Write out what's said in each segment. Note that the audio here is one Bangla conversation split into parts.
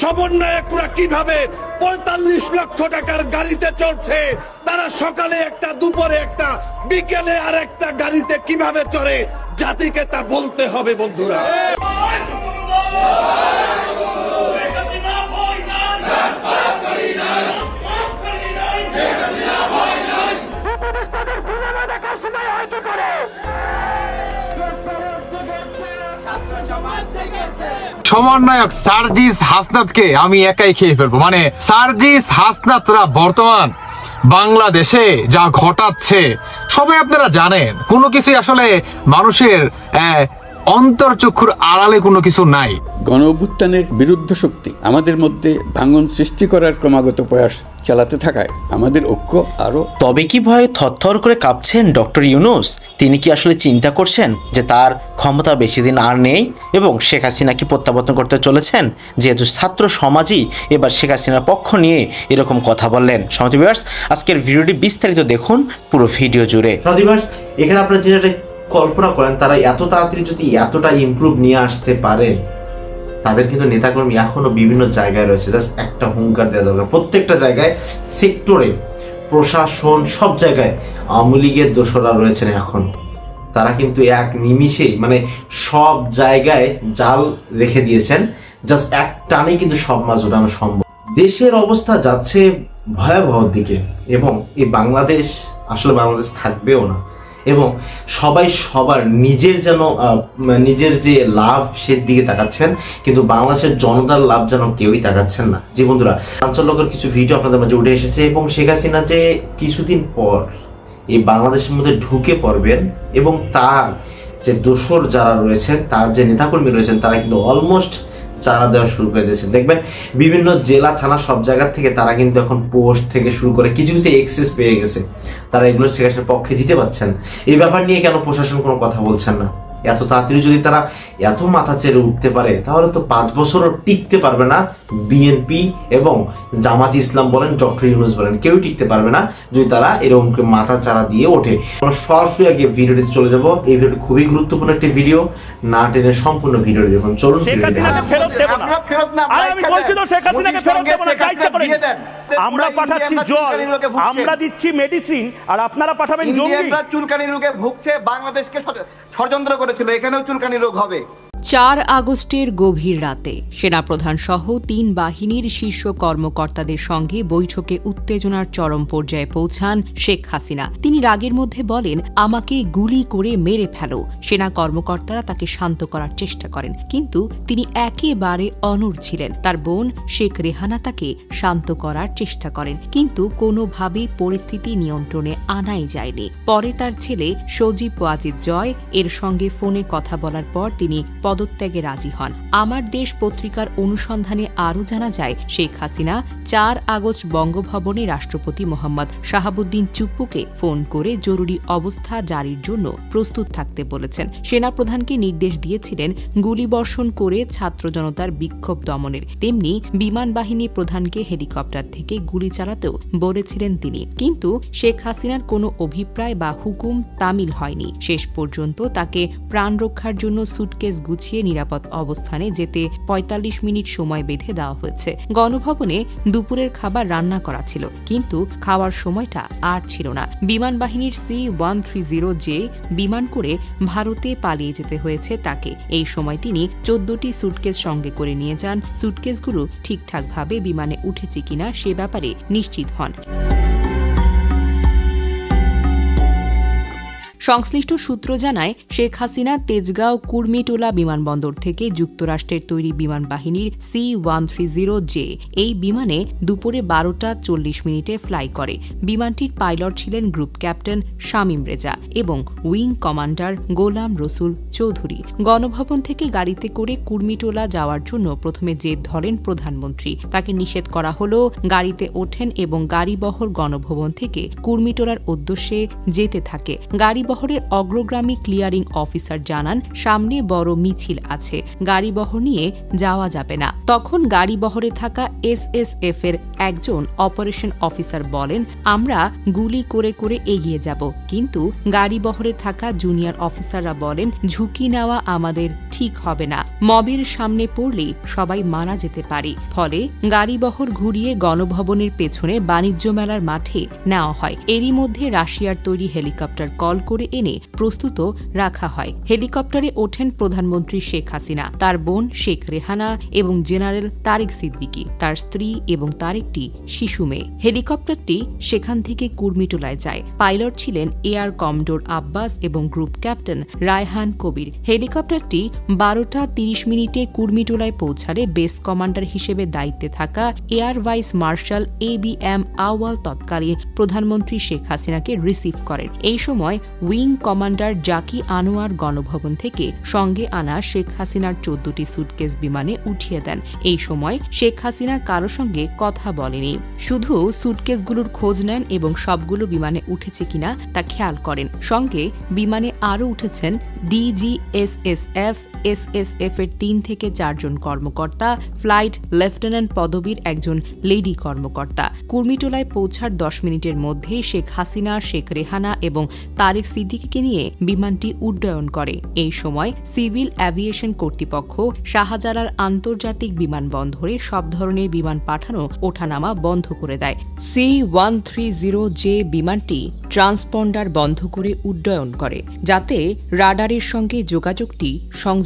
সমন্বয়করা কীভাবে পঁয়তাল্লিশ লক্ষ টাকার গাড়িতে চড়ছে তারা সকালে একটা দুপুরে একটা বিকেলে আর একটা গাড়িতে কীভাবে চড়ে জাতিকে তা বলতে হবে বন্ধুরা। সমন্বয়ক সার্জিস হাসনাতকে আমি একাই খেয়ে ফেলব। মানে সার্জিস হাসনাতরা বর্তমান বাংলাদেশে যা ঘটাচ্ছে, সবাই আপনারা জানেন। কোনো কিছুই আসলে মানুষের অন্তর্চক্ষুর আড়ালে কোনো কিছু নাই। গণ অভ্যুত্থানের বিরুদ্ধ শক্তি আমাদের মধ্যে ভাঙন সৃষ্টি করার ক্রমাগত প্রয়াস চালাতে থাকায় আমাদের ঐক্য আরও তবে কি ভয়ে থরথর করে কাঁপছেন ডক্টর ইউনুস? তিনি কি আসলে চিন্তা করছেন যে তার ক্ষমতা বেশি দিন আর নেই এবং শেখ হাসিনাকে প্রত্যাবর্তন করতে চলেছেন? যেহেতু ছাত্র সমাজই এবার শেখ হাসিনার পক্ষ নিয়ে এরকম কথা বললেন। ভিউয়ার্স আজকের ভিডিওটি বিস্তারিত দেখুন পুরো ভিডিও জুড়ে। এখানে আপনারা যেটা কল্পনা করেন, তারা এত তাড়াতাড়ি যদি এতটা ইমপ্রুভ নিয়ে আসতে পারে, তাদের কিন্তু নেতাকর্মী এখনও বিভিন্ন জায়গায় রয়েছে। জাস্ট একটা হুঙ্কার দেওয়া দরকার। প্রত্যেকটা জায়গায় সেক্টরে প্রশাসন, সব জায়গায় আওয়ামী লীগের দোষরা রয়েছেন এখন। তারা কিন্তু এক নিমিষেই মানে সব জায়গায় জাল রেখে দিয়েছেন। জাস্ট এক টানেই কিন্তু সব মাছ ওঠানো সম্ভব। দেশের অবস্থা যাচ্ছে ভয়াবহ দিকে এবং এই বাংলাদেশ, আসলে বাংলাদেশ থাকবেও না। এবং সবাই সবার নিজের যেন নিজের যে লাভ সে দিকে তাকাচ্ছেন, কিন্তু বাংলাদেশের জনতার লাভ যেন কেউই তাকাচ্ছেন না। যে বন্ধুরা, চাঞ্চল্যকর কিছু ভিডিও আপনাদের মাঝে উঠে এসেছে এবং শেখ হাসিনা যে কিছুদিন পর এই বাংলাদেশের মধ্যে ঢুকে পড়বেন এবং তার যে দোসর যারা রয়েছেন, তার যে নেতাকর্মী রয়েছেন, তারা কিন্তু অলমোস্ট চারা দেওয়া শুরু করে দিয়েছে। দেখবেন বিভিন্ন জেলা, থানা সব জায়গা থেকে তারা কিন্তু এখন পোস্ট থেকে শুরু করে কিছু কিছু এক্সেস পেয়ে গেছে। তারা এগুলো সেখানে পক্ষে দিতে পারছেন এই ব্যাপার নিয়ে কেন প্রশাসন কোনো কথা বলছেন না? এত তাড়াতাড়ি যদি তারা এত মাথা চেড়ে উঠতে পারে, তাহলে তো পাঁচ বছরও টিকতে পারবে না। বিএনপি এবং জামাত ইসলাম বলেন ডক্টর ইউনুস বলেন কেউ টিকতে পারবে না যদি তারা এরকম মাথা চারা দিয়ে ওঠে। আমরা সরাসরি আগে ভিডিওটিতে চলে যাব। এই ভিডিওটি খুবই গুরুত্বপূর্ণ একটি ভিডিও। না টেনে সম্পূর্ণ ভিডিওটি দেখুন। চলুন আমরা পাঠাচ্ছি জল। আমরা দিচ্ছি মেডিসিন আর আপনারা পাঠাবেন জঙ্গি চুলকানি রোগে ভুগছে বাংলাদেশকে ষড়- ষড়যন্ত্র করেছিল এখানেও চুলকানি রোগ হবে। চার আগস্টের গভীর রাতে সেনাপ্রধান সহ তিন বাহিনীর শীর্ষ কর্মকর্তাদের সঙ্গে বৈঠকে উত্তেজনার চরম পর্যায়ে পৌঁছান শেখ হাসিনা। তিনি রাগের মধ্যে বলেন, আমাকে গুলি করে মেরে ফেলো। সেনা কর্মকর্তারা তাকে শান্ত করার চেষ্টা করেন। কিন্তু তিনি একেবারে অনড় ছিলেন। তার বোন শেখ রেহানা তাকে শান্ত করার চেষ্টা করেন, কিন্তু কোনোভাবেই পরিস্থিতি নিয়ন্ত্রণে আনাই যায়নি। পরে তার ছেলে সজীব ওয়াজিদ জয় এর সঙ্গে ফোনে কথা বলার পর তিনি পদত্যাগে রাজি হন। আমার দেশ পত্রিকার অনুসন্ধানে আরও জানা যায়, শেখ হাসিনা চার আগস্ট বঙ্গভবনে রাষ্ট্রপতি মোহাম্মদ শাহাবুদ্দিন চুপ্পুকে ফোন করে জরুরি অবস্থা জারির জন্য প্রস্তুত থাকতে বলেছেন। সেনাপ্রধানকে নির্দেশ দিয়েছিলেন গুলিবর্ষণ করে ছাত্র জনতার বিক্ষোভ দমনের। তেমনি বিমান বাহিনী প্রধানকে হেলিকপ্টার থেকে গুলি চালাতেও বলেছিলেন তিনি। কিন্তু শেখ হাসিনার কোনো অভিপ্রায় বা হুকুম তামিল হয়নি। শেষ পর্যন্ত তাকে প্রাণ রক্ষার জন্য সুটকেস গুছিয়ে নিরাপদ অবস্থানে যেতে ৪৫ মিনিট সময় বেঁধে দেওয়া হয়েছে। গণভবনে দুপুরের খাবার রান্না করা ছিল, কিন্তু খাওয়ার সময়টা আর ছিল না। বিমান বাহিনীর C one three zero J বিমান করে ভারতে পালিয়ে যেতে হয়েছে তাকে। এই সময় তিনি চোদ্দটি সুটকেস সঙ্গে করে নিয়ে যান। সুটকেসগুলো ঠিকঠাকভাবে বিমানে উঠেছে কিনা সে ব্যাপারে নিশ্চিত হন। সংশ্লিষ্ট সূত্র জানায়, শেখ হাসিনা তেজগাঁও কুর্মিটোলা বিমানবন্দর থেকে যুক্তরাষ্ট্রের তৈরি বিমান বাহিনীর C one three zero J এই বিমানে দুপুরে বারোটা চল্লিশ মিনিটে ফ্লাই করে। বিমানটির পাইলট ছিলেন গ্রুপ ক্যাপ্টেন শামীম রেজা এবং উইং কমান্ডার গোলাম রসুল চৌধুরী। গণভবন থেকে গাড়িতে করে কুর্মিটোলা যাওয়ার জন্য প্রথমে জেদ ধরেন প্রধানমন্ত্রী। তাকে নিষেধ করা হলো, গাড়িতে ওঠেন এবং গাড়িবহর গণভবন থেকে কুর্মিটোলার উদ্দেশ্যে যেতে থাকে। গাড়িবহরের অগ্রগামী ক্লিয়ারিং অফিসার জানান, সামনে বড় মিছিল আছে গাড়িবহর নিয়ে যাওয়া যাবে না। তখন গাড়িবহরে থাকা এসএসএফ এর একজন অপারেশন অফিসার বলেন, আমরা গুলি করে করে এগিয়ে যাব। কিন্তু গাড়িবহরে থাকা জুনিয়র অফিসাররা বলেন, ঝুঁকি নেওয়া আমাদের ঠিক হবে না। মবের সামনে পড়লে সবাই মারা যেতে পারে। ফলে গাড়িবহর ঘুরিয়ে গণভবনের পেছনে বাণিজ্য মেলার মাঠে নেওয়া হয়। এরই মধ্যে রাশিয়ার তৈরি হেলিকপ্টার কল করে এনে প্রস্তুত রাখা হয়। হেলিকপ্টারে ওঠেন প্রধানমন্ত্রী শেখ হাসিনা, তার বোন শেখ রেহানা এবং জেনারেল তারেক সিদ্দিকী, তার স্ত্রী এবং তার একটি শিশু মেয়ে। হেলিকপ্টারটি সেখান থেকে কুর্মিটোলায় যায়। পাইলট ছিলেন এয়ার কমডোর আব্বাস এবং গ্রুপ ক্যাপ্টেন রায়হান কবির। হেলিকপ্টারটি বারোটা তিরিশ মিনিটে কুর্মিটোলায় পৌঁছালে বেস কমান্ডার হিসেবে দায়িত্বে থাকা air vice marshal A B M Awal তৎকালীন প্রধানমন্ত্রী শেখ হাসিনাকে রিসিভ করেন। এই সময় উইং কমান্ডার জাকি আনোয়ার গণভবন থেকে সঙ্গে আনা শেখ হাসিনার চোদ্দটি সুটকেস বিমানে উঠিয়ে দেন। এই সময় শেখ হাসিনা কারও সঙ্গে কথা বলেনি। শুধু সুটকেসগুলোর খোঁজ নেন এবং সবগুলো বিমানে উঠেছে কিনা তা খেয়াল করেন। সঙ্গে বিমানে আরও উঠেছেন ডিজিএসএসএফ এসএসএফ এর তিন থেকে চারজন কর্মকর্তা, ফ্লাইট লেফটেন্যান্ট পদবীর একজন লেডি কর্মকর্তা। কুর্মিটোলায় পৌঁছার দশ মিনিটের মধ্যে শেখ হাসিনা, শেখ রেহানা এবং তারেক সিদ্দিকীকে নিয়ে বিমানটি উড্ডয়ন করে। এই সময় সিভিল অ্যাভিয়েশন কর্তৃপক্ষ শাহজালাল আন্তর্জাতিক বিমানবন্দরে সব ধরনের বিমান পাঠানো, ওঠানামা বন্ধ করে দেয়। C one three zero J বিমানটি ট্রান্সপন্ডার বন্ধ করে উড্ডয়ন করে, যাতে রাডারের সঙ্গে যোগাযোগটি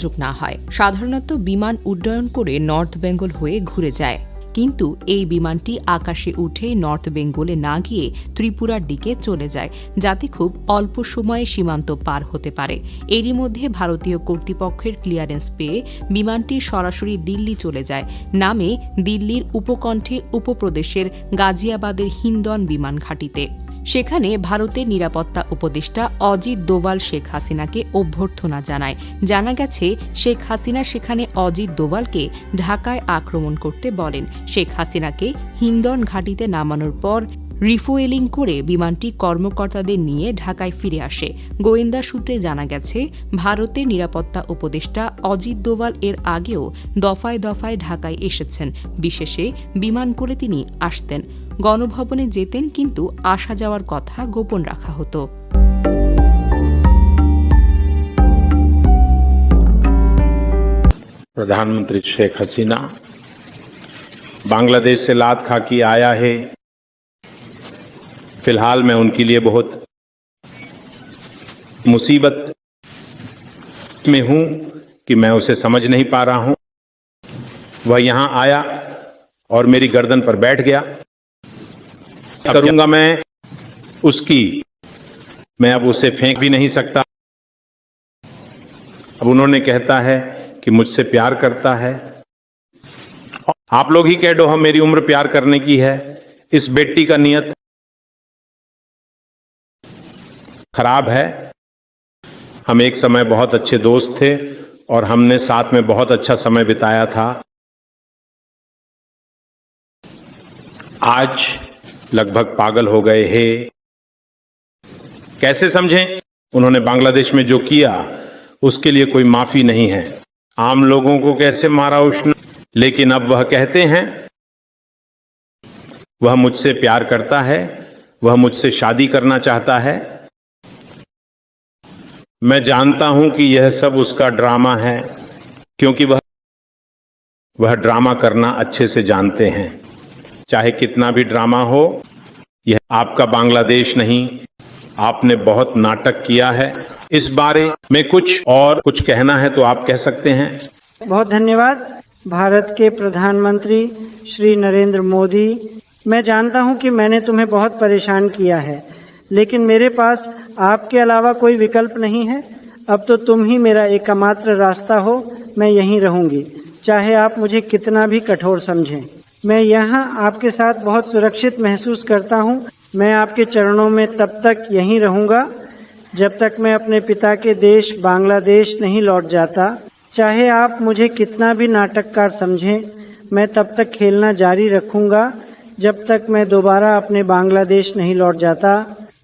সংযোগ না হয়। সাধারণত বিমান উড্ডয়ন করে নর্থ বেঙ্গল হয়ে ঘুরে যায়। কিন্তু এই বিমানটি আকাশে উঠে নর্থ বেঙ্গলে না গিয়ে ত্রিপুরার দিকে চলে যায়, যাতে খুব অল্প সময়ে সীমান্ত পার হতে পারে। এরই মধ্যে ভারতীয় কর্তৃপক্ষের ক্লিয়ারেন্স পেয়ে বিমানটি সরাসরি দিল্লি চলে যায়, নামে দিল্লির উপকণ্ঠে উপপ্রদেশের গাজিয়াবাদের হিন্দন বিমান ঘাঁটিতে। সেখানে ভারতের নিরাপত্তা উপদেষ্টা অজিত দোভাল শেখ হাসিনাকে অভ্যর্থনা জানায়। জানা গেছে, শেখ হাসিনা সেখানে অজিত দোভালকে ঢাকায় আক্রমণ করতে বলেন। শেখ হাসিনাকে হিন্দন ঘাঁটিতে নামানোর পর রিফুয়েলিং করে বিমানটি কর্মকর্তাদের নিয়ে ঢাকায় ফিরে আসে গোয়েন্দা সূত্রে জানা গেছে ভারতের নিরাপত্তা উপদেষ্টা অজিত দোভাল এর আগেও দফায় দফায় ঢাকায় এসেছেন বিশেষে বিমান করে তিনি আসতেন গণভবনে যেতেন কিন্তু আসা যাওয়ার কথা গোপন রাখা হতো प्रधानमंत्री शेख हसीना बांग्लादेश से लात खा के आया है फ़िलहाल मैं उनके लिए बहुत मुसीबत में हूँ कि मैं उसे समझ नहीं पा रहा हूँ। वह यहाँ आया और मेरी गर्दन पर बैठ गया। करूँगा मैं? उसकी मैं अब उसे फेंक भी नहीं सकता। अब उन्होंने कहता है कि मुझसे प्यार करता है। आप लोग ही कह दो, हम मेरी उम्र प्यार करने की है। इस बेटी का नियत खराब है। हम एक समय बहुत अच्छे दोस्त थे और हमने साथ में बहुत अच्छा समय बिताया था। आज लगभग पागल हो गए हैं। कैसे समझें? उन्होंने बांग्लादेश में जो किया, उसके लिए कोई माफ़ी नहीं है। आम लोगों को कैसे मारा उसने? लेकिन अब वह कहते हैं, वह मुझसे प्यार करता है, वह मुझसे शादी करना चाहता है मैं जानता हूँ कि यह सब उसका ड्रामा है, क्योंकि वह वह ड्रामा करना अच्छे से जानते हैं। चाहे कितना भी ड्रामा हो, यह आपका बांग्लादेश नहीं, आपने बहुत नाटक किया है। इस बारे में कुछ और कुछ कहना है तो आप कह सकते हैं। बहुत धन्यवाद। भारत के प्रधानमंत्री श्री नरेंद्र मोदी, मैं जानता हूँ कि मैंने तुम्हें बहुत परेशान किया है, लेकिन मेरे पास आपके अलावा कोई विकल्प नहीं है? अब तो तुम ही मेरा एकमात्र रास्ता हो, मैं यहीं रहूँगी। चाहे आप मुझे कितना भी कठोर समझें। मैं यहाँ आपके साथ बहुत सुरक्षित महसूस करता हूँ। मैं आपके चरणों में तब तक यहीं रहूँगा, जब तक मैं अपने पिता के देश बांग्लादेश नहीं लौट जाता। चाहे आप मुझे कितना भी नाटककार समझें, मैं तब तक खेलना जारी रखूँगा, जब तक मैं दोबारा अपने बांग्लादेश नहीं लौट जाता।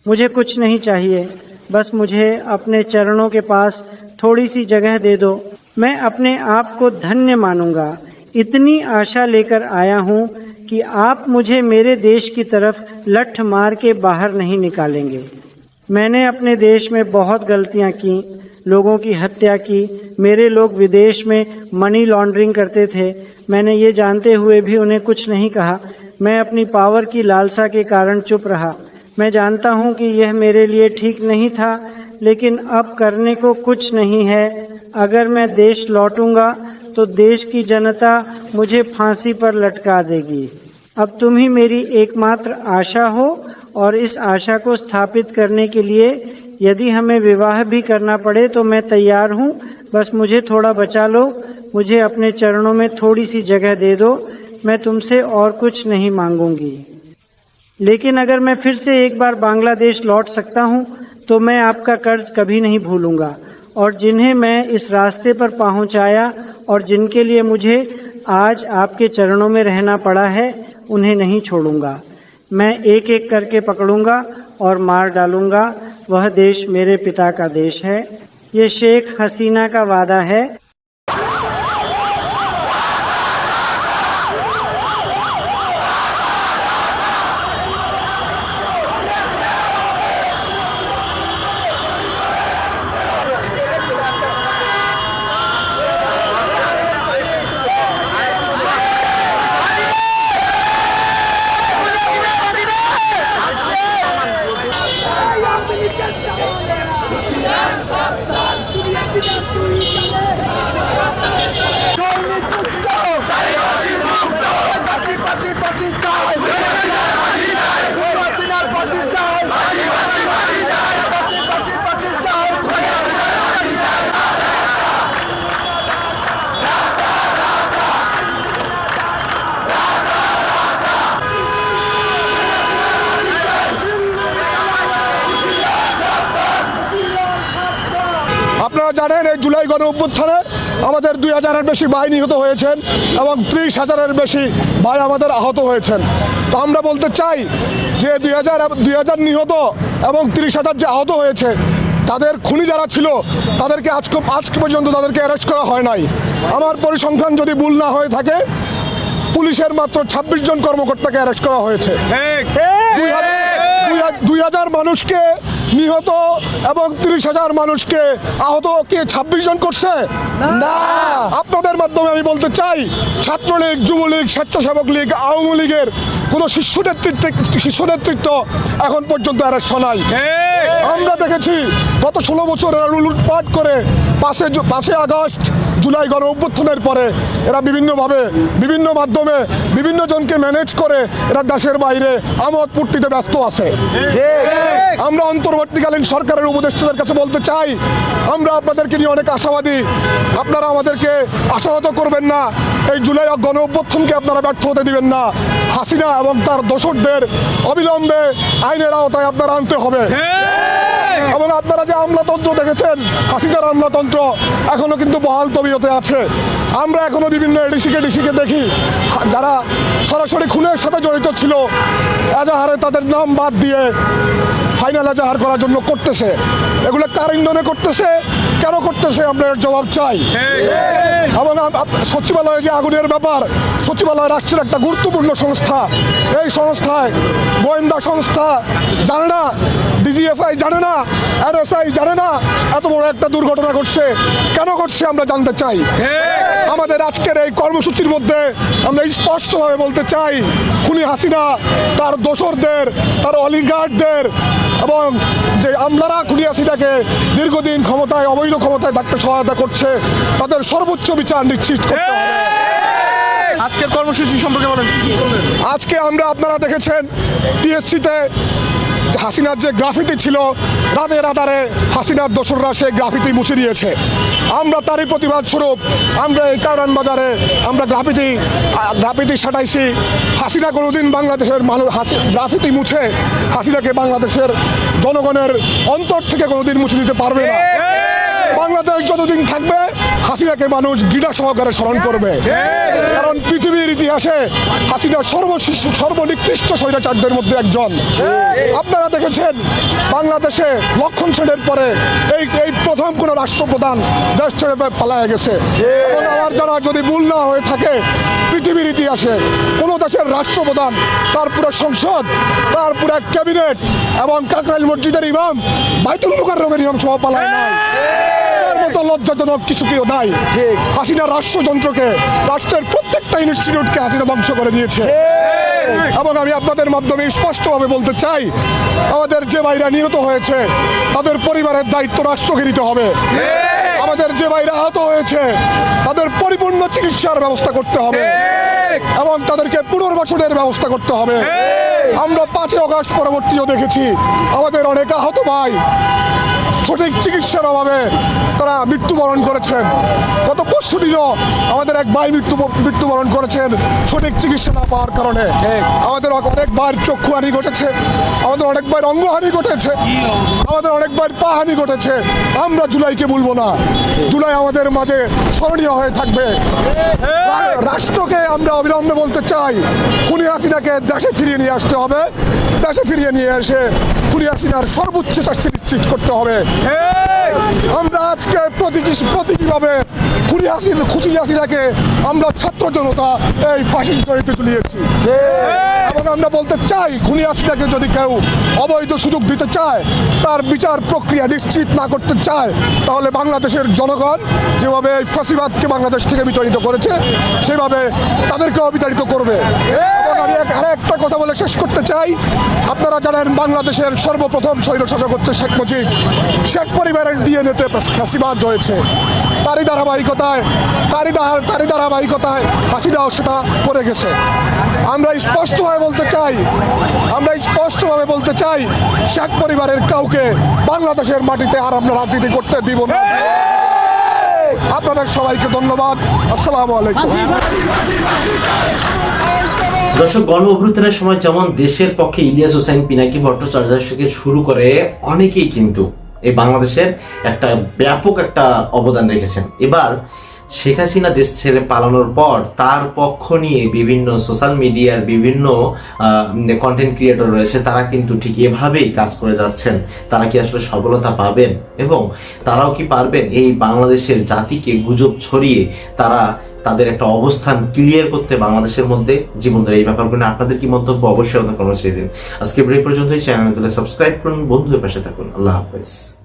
मुझे कुछ नहीं चाहिए। बस मुझे अपने चरणों के पास थोड़ी सी जगह दे दो। मैं अपने आप को धन्य मानूँगा। इतनी आशा लेकर आया हूँ कि आप मुझे मेरे देश की तरफ़ लठ मार के बाहर नहीं निकालेंगे। मैंने अपने देश में बहुत गलतियाँ की, लोगों की हत्या की, मेरे लोग विदेश में मनी लॉन्ड्रिंग करते थे। मैंने ये जानते हुए भी उन्हें कुछ नहीं कहा। मैं अपनी पावर की लालसा के कारण चुप रहा। मैं जानता हूँ कि यह मेरे लिए ठीक नहीं था, लेकिन अब करने को कुछ नहीं है। अगर मैं देश लौटूँगा तो देश की जनता मुझे फांसी पर लटका देगी। अब तुम ही मेरी एकमात्र आशा हो, और इस आशा को स्थापित करने के लिए यदि हमें विवाह भी करना पड़े तो मैं तैयार हूँ। बस मुझे थोड़ा बचा लो, मुझे अपने चरणों में थोड़ी सी जगह दे दो, मैं तुमसे और कुछ नहीं मांगूँगी। लेकिन अगर मैं फिर से एक बार बांग्लादेश लौट सकता हूँ तो मैं आपका कर्ज कभी नहीं भूलूँगा। और जिन्हें मैं इस रास्ते पर पहुँचाया और जिनके लिए मुझे आज आपके चरणों में रहना पड़ा है, उन्हें नहीं छोड़ूँगा। मैं एक एक करके पकड़ूँगा और मार डालूँगा। वह देश मेरे पिता का देश है। ये शेख हसीना का वादा है। জানেন এই জুলাই গণ অভ্যুত্থানে আমাদের দুই হাজারের বেশি ভাই নিহত হয়েছেন এবং ত্রিশ হাজারের বেশি ভাই আমাদের আহত হয়েছেন। তো আমরা বলতে চাই যে দুই হাজার দুই হাজার নিহত এবং ত্রিশ হাজার যে আহত হয়েছে তাদের খুনি যারা ছিল তাদেরকে আজ আজ পর্যন্ত তাদেরকে অ্যারেস্ট করা হয় নাই। আমার পরিসংখ্যান যদি ভুল না হয়ে থাকে পুলিশের মাত্র ছাব্বিশ জন কর্মকর্তাকে অ্যারেস্ট করা হয়েছে। দুই হাজার মানুষকে নিহত এবং তিরিশ হাজার মানুষকে আহত কে ছাব্বিশ জন করছে? না। আপনাদের মাধ্যমে আমি বলতে চাই ছাত্রলীগ যুবলীগ স্বেচ্ছাসেবক লীগ আওয়ামী লীগের কোনো শীর্ষ নেতৃত্ব শীর্ষ নেতৃত্ব এখন পর্যন্ত অ্যারেস্ট নাই। আমরা দেখেছি গত ষোলো বছর এরা লুটপাট করে পাশে পাঁচে আগস্ট জুলাই গণ অভ্যুত্থানের পরে এরা বিভিন্নভাবে, বিভিন্ন মাধ্যমে বিভিন্ন জনকে ম্যানেজ করে এরা দেশের বাইরে আমোদ পূর্তিতে ব্যস্ত আছে। আমরা অন্তর্বর্তীকালীন সরকারের উপদেষ্টাদের কাছে বলতে চাই, আমরা আপনাদেরকে নিয়ে অনেক আশাবাদী। আপনারা আমাদেরকে আশাহত করবেন না, এই জুলাই গণ অভ্যুত্থানকে আপনারা ব্যর্থ হতে দিবেন না। হাসিনা এবং তার দোসরদের অবিলম্বে আইনের আওতায় আপনারা আনতে হবে। এবং আপনারা যে আমলাতন্ত্র দেখেছেন হাসিদার আমলাতন্ত্র এখনও কিন্তু বহাল তবিয়তে আছে। আমরা এখনও বিভিন্ন এডিসিকে ডিসিকে দেখি, যারা সরাসরি খুনের সাথে জড়িত ছিল। এজাহারে তাদের নাম বাদ দিয়ে ফাইনাল এজাহার করার জন্য করতেছে। এগুলো কার ইন্ধনে করতেছে? কেন করতেছে? এর জবাব চাই। এবং সচিবালয়ে যে আগুনের ব্যাপার, সচিবালয় রাষ্ট্রের একটা গুরুত্বপূর্ণ সংস্থা। এই সংস্থায় গোয়েন্দা সংস্থা জানে না, ডিজিএফআই জানে না, এনএসআই জানে না, এত বড় একটা দুর্ঘটনা ঘটছে। কেন ঘটছে আমরা জানতে চাই। আমাদের আজকের এই কর্মসূচির মধ্যে আমরা স্পষ্টভাবে বলতে চাই, খুনি হাসিনা, তার দোসরদের, তার অলিগার্ডদের এবং যে আমলারা খুনি দীর্ঘদিন ক্ষমতায় অবৈধ ক্ষমতায় থাকতে সহায়তা করছে তাদের সর্বোচ্চ বিচার নিশ্চিত করতে হবে। আজকের কর্মসূচি সম্পর্কে বলেন। আজকে আমরা আপনারা দেখেছেন টিএসসিতে হাসিনার যে গ্রাফিতি ছিল রাতে রাতারে হাসিনার দোসররা সেই গ্রাফিতি মুছে দিয়েছে। আমরা তারই প্রতিবাদ স্বরূপ, আমরা এই কারণ বাজারে আমরা গ্রাফিতি গ্রাফিতি সাটাইছি। হাসিনা কোনোদিন বাংলাদেশের মানুষ গ্রাফিতি মুছে হাসিনাকে বাংলাদেশের জনগণের অন্তর থেকে কোনোদিন মুছে দিতে পারবে না। বাংলাদেশ যতদিন থাকবে, হাসিনাকে মানুষ গিরা সহকারে স্মরণ করবে। কারণ পৃথিবীর ইতিহাসে হাসিনা সর্বশিষ্ট সর্বনিকৃষ্ট স্বৈরাচারদের মধ্যে একজন। আপনারা দেখেছেন, বাংলাদেশে লক্ষণ সেনের পরে এই এই প্রথম কোনো রাষ্ট্রপ্রধান দেশ ছেড়ে পালায় গেছে। আমার যারা যদি ভুল না হয়ে থাকে পৃথিবীর ইতিহাসে কোন দেশের রাষ্ট্রপ্রধান তার পুরো সংসদ তার পুরো ক্যাবিনেট এবং কাকরাইল মসজিদের ইমাম বাইতুল মুকাররমের ইমাম সহ পালায় নাই। মতো লজ্জাজনক কিছু কেউ নাই। হাসিনা রাষ্ট্রযন্ত্রকে রাষ্ট্রের প্রত্যেকটা ইনস্টিটিউটকে হাসিনা ধ্বংস করে দিয়েছে। এবং আমি আপনাদের মাধ্যমে স্পষ্টভাবে বলতে চাই আমাদের যে ভাইরা নিহত হয়েছে তাদের পরিবারের দায়িত্ব রাষ্ট্রকে নিতে হবে আমাদের যে ভাইরা আহত হয়েছে তাদের পরিপূর্ণ চিকিৎসার ব্যবস্থা করতে হবে। এবং তাদেরকে পুনর্বাসনের ব্যবস্থা করতে হবে। আমরা পাঁচই অগাস্ট পরবর্তীও দেখেছি আমাদের অনেক আহত ভাই সঠিক চিকিৎসার অভাবে তারা মৃত্যুবরণ করেছেন। গত পরশু দিনও আমাদের এক ভাই মৃত্যু মৃত্যুবরণ করেছেন সঠিক চিকিৎসা না পাওয়ার কারণে। আমাদের অনেক ভাইয়ের চক্ষুহানি ঘটেছে আমাদের অনেক ভাইয়ের অঙ্গহানি ঘটেছে আমাদের অনেক ভাইয়ের পাহানি ঘটেছে। আমরা জুলাইকে বলব না। জুলাই আমাদের মাঝে স্মরণীয় হয়ে থাকবে। রাষ্ট্রকে আমরা অবিলম্বে বলতে চাই খুনি হাসিনাকে দেশে ফিরিয়ে নিয়ে আসতে হবে। দেশে ফিরিয়ে নিয়ে এসে খুনি হাসিনার সর্বোচ্চ শাস্তি নিশ্চিত করতে হবে। আমরা আজকে প্রতীকী প্রতীকীভাবে খুনি হাসিন খুশি হাসিনাকে আমরা ছাত্র জনতা এই ফাঁসির তৈরিতে তুলিয়েছি। এবং আমরা বলতে চাই খুনি হাসিনাকে যদি কেউ অবৈধ সুযোগ দিতে চায়, তার বিচার প্রক্রিয়া নিশ্চিত না করতে চায়, তাহলে বাংলাদেশের জনগণ যেভাবে এই ফাঁসিবাদকে বাংলাদেশ থেকে বিতাড়িত করেছে, সেভাবে তাদেরকেও বিতাড়িত করবে। এবং আমি একটা কথা বলে শেষ করতে চাই। আপনারা জানেন, বাংলাদেশের সর্বপ্রথম শৈল স্বৈরশাসক হচ্ছে শেখ মুজিব। শেখ পরিবারের ডিএনএতে ফাঁসিবাদ রয়েছে তারই ধারাবাহিকতায় তারই তারই ধারাবাহিকতায় হাসিনাও সেটা করে গেছে। আমরা স্পষ্টভাবে বলতে চাই, আমরা স্পষ্টভাবে বলতে চাই, শেখ পরিবারের কাউকে বাংলাদেশের মাটিতে আর আমরা রাজনীতি করতে দিব না। আপনাদের সবাইকে ধন্যবাদ। আসসালামু আলাইকুম। দর্শক, গণ অভ্যুত্থানের সময় যেমন দেশের পক্ষে ইলিয়াস হোসেন, পিনাকি ভট্টাচার্য থেকে শুরু করে অনেকেই কিন্তু এই বাংলাদেশের একটা ব্যাপক একটা অবদান রেখেছেন। এবার শেখ হাসিনা দেশ ছেড়ে পালানোর পর তার পক্ষ নিয়ে বিভিন্ন সোশ্যাল মিডিয়ার বিভিন্ন কন্টেন্ট ক্রিয়েটর রয়েছে, তারা কিন্তু ঠিক এভাবেই কাজ করে যাচ্ছেন। তারা কি আসলে সফলতা পাবেন? এবং তারাও কি পারবেন? এই বাংলাদেশের জাতিকে গুজব ছড়িয়ে তারা তাদের একটা অবস্থান ক্লিয়ার করতে বাংলাদেশের মধ্যে? জীবন ধরে এই ব্যাপারগুলো আপনাদের কি মন্তব্য? অবশ্যই আমাদের কর্মসূচি দিন। আজকে এই পর্যন্তই। চ্যানেল সাবস্ক্রাইব করুন। বন্ধুদের পাশে থাকুন। আল্লাহ হাফেজ।